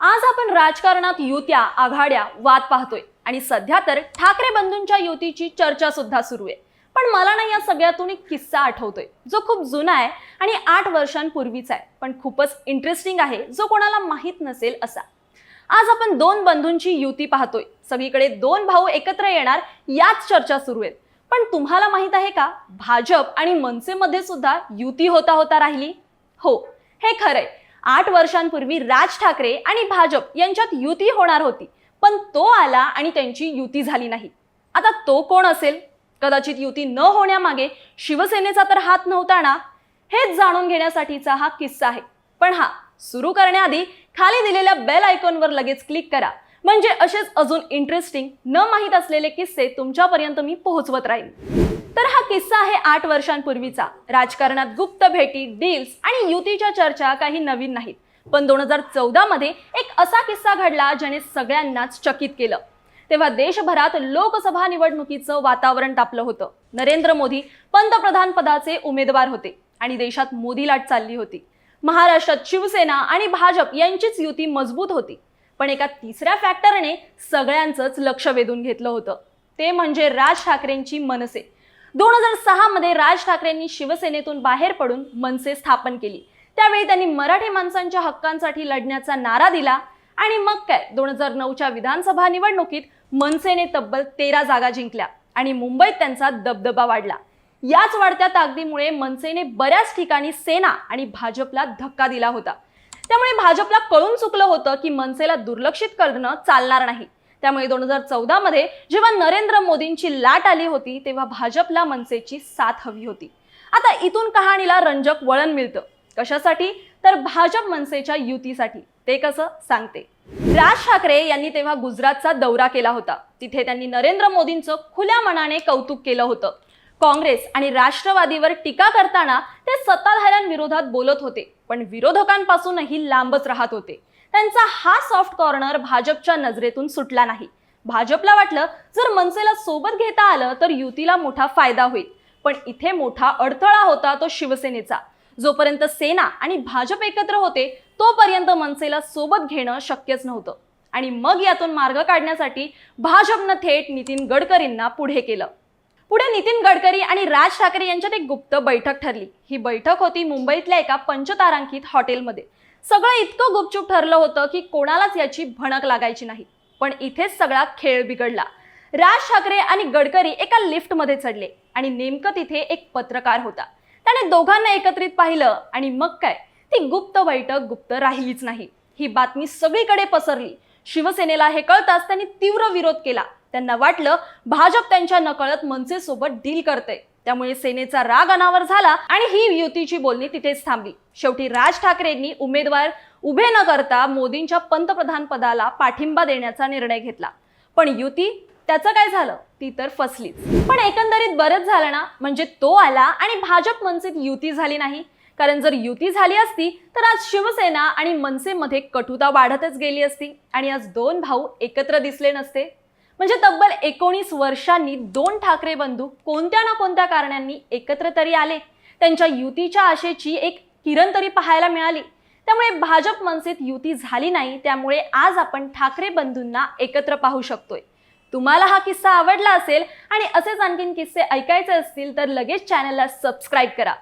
आज आपण राजकारणात युत्या आघाड्या वाद पाहतोय. आणि सध्या तर ठाकरे बंधूंच्या युतीची चर्चा सुद्धा सुरू आहे. पण मला ना या सगळ्यातून एक किस्सा आठवतोय. जो खूप जुना आहे आणि आठ वर्षांपूर्वीचा आहे. पण खूपच इंटरेस्टिंग आहे जो कोणाला माहीत नसेल असा. आज आपण दोन बंधूंची युती पाहतोय. सगळीकडे दोन भाऊ एकत्र येणार याच चर्चा सुरू आहेत. पण तुम्हाला माहीत आहे का? भाजप आणि मनसेमध्ये सुद्धा युती होता होता राहिली? हो हे खरंय. आठ वर्षांपूर्वी राज ठाकरे आणि भाजप यांच्यात युती होणार होती. पण तो आला आणि त्यांची युती झाली नाही. आता तो कोण असेल? कदाचित युती न होण्यामागे शिवसेनेचा तर हात नव्हता ना? हेच जाणून घेण्यासाठीचा हा किस्सा आहे. पण हा सुरू करण्याआधी खाली दिलेल्या बेल आयकॉनवर लगेच क्लिक करा. म्हणजे असेच अजून इंटरेस्टिंग न माहीत असलेले किस्से तुमच्यापर्यंत मी पोहोचवत राहीन. किस्सा आहे आठ वर्षांपूर्वीचा. राजकारणात गुप्त भेटी डील्स आणि युतीच्या चर्चा काही नवीन नाहीत. पण दोन हजार चौदा मध्ये एक असा किस्सा घडला ज्याने सगळ्यांनाच चकित केलं. तेव्हा देशभरात लोकसभा निवडणुकीचं वातावरण तापलं होतं. नरेंद्र मोदी पंतप्रधान पदाचे उमेदवार होते आणि देशात मोदी लाट चालली होती. महाराष्ट्रात शिवसेना आणि भाजप यांचीच युती मजबूत होती. पण एका तिसऱ्या फॅक्टरने सगळ्यांचंच लक्ष वेधून घेतलं होतं. ते म्हणजे राज ठाकरेंची मनसे. दोन हजार सहा मध्ये राज ठाकरेंनी शिवसेनेतून बाहेर पडून मनसे स्थापन केली. त्यावेळी त्यांनी मराठी माणसांच्या हक्कांसाठी लढण्याचा नारा दिला. आणि मग काय? दोन हजार नऊच्या विधानसभा निवडणुकीत मनसेने तब्बल तेरा जागा जिंकल्या. आणि मुंबईत त्यांचा दबदबा वाढला. याच वाढत्या ताकदीमुळे मनसेने बऱ्याच ठिकाणी सेना आणि भाजपला धक्का दिला होता. त्यामुळे भाजपला कळून चुकलं होतं की मनसेला दुर्लक्षित करणं चालणार नाही. त्यामुळे दोन हजार चौदा मध्ये जेव्हा नरेंद्र मोदींची लाट आली होती तेव्हा भाजपला मनसेची साथ हवी होती. आता इथून कहाणीला रंजक वळण मिळतं. कशासाठी? तर भाजप मनसेच्या युतीसाठी. ते कसं? सांगते. राज ठाकरे यांनी तेव्हा गुजरातचा दौरा केला होता. तिथे त्यांनी नरेंद्र मोदींचं खुल्या मनाने कौतुक केलं होतं. काँग्रेस आणि राष्ट्रवादीवर टीका करताना ते सत्ताधाऱ्यांविरोधात बोलत होते पण विरोधकांपासूनही लांबच राहत होते. त्यांचा हा सॉफ्ट कॉर्नर भाजपच्या नजरेतून सुटला नाही. भाजपला वाटलं जर मनसेला सोबत घेता आलं तर युतीला मोठा फायदा होईल. पण इथे मोठा अडथळा होता तो शिवसेनेचा. जोपर्यंत सेना आणि भाजप एकत्र होते तोपर्यंत मनसेला सोबत घेणं शक्यच नव्हतं. आणि मग यातून मार्ग काढण्यासाठी भाजपनं थेट नितीन गडकरींना पुढे केलं. पुढे नितीन गडकरी आणि राज ठाकरे यांच्यात एक गुप्त बैठक ठरली. ही बैठक होती मुंबईतल्या एका पंचतारांकित हॉटेलमध्ये. सगळं इतकं गुपचूप ठरलं होतं की कोणालाच याची भणक लागायची नाही. पण इथेच सगळा खेळ बिघडला. राज ठाकरे आणि गडकरी एका लिफ्टमध्ये चढले आणि नेमकं तिथे एक पत्रकार होता. त्याने दोघांना एकत्रित पाहिलं आणि मग काय? ती गुप्त बैठक गुप्त राहिलीच नाही. ही बातमी सगळीकडे पसरली. शिवसेनेला हे कळताच त्यांनी तीव्र विरोध केला. त्यांना वाटलं भाजप त्यांच्या नकळत मनसेसोबत डील करते त्यामुळे सेनेचा राग अनावर झाला आणि ही युतीची बोलणी तिथेच थांबली. शेवटी राज ठाकरेंनी उमेदवार उभे न करता मोदींच्या पंतप्रधान पदाला पाठिंबा देण्याचा निर्णय घेतला. पण युती त्याचं काय झालं? ती तर फसलीच. पण एकंदरीत बरंच झालं ना? म्हणजे तो आला आणि भाजप मनसेत युती झाली नाही. कारण जर युती झाली असती तर आज शिवसेना आणि मनसेमध्ये कटुता वाढतच गेली असती. आणि आज दोन भाऊ एकत्र दिसले नसते. म्हणजे तब्बल एकोणीस वर्षांनी दोन ठाकरे बंधू कोणत्या ना कोणत्या कारणांनी एकत्र तरी आले. त्यांच्या युतीच्या आशेची एक किरण तरी पाहायला मिळाली. त्यामुळे भाजप मनसेत युती झाली नाही त्यामुळे आज आपण ठाकरे बंधूंना एकत्र पाहू शकतोय. तुम्हाला हा किस्सा आवडला असेल आणि असेच आणखीन किस्से ऐकायचे असतील तर लगेच चॅनलला सबस्क्राईब करा.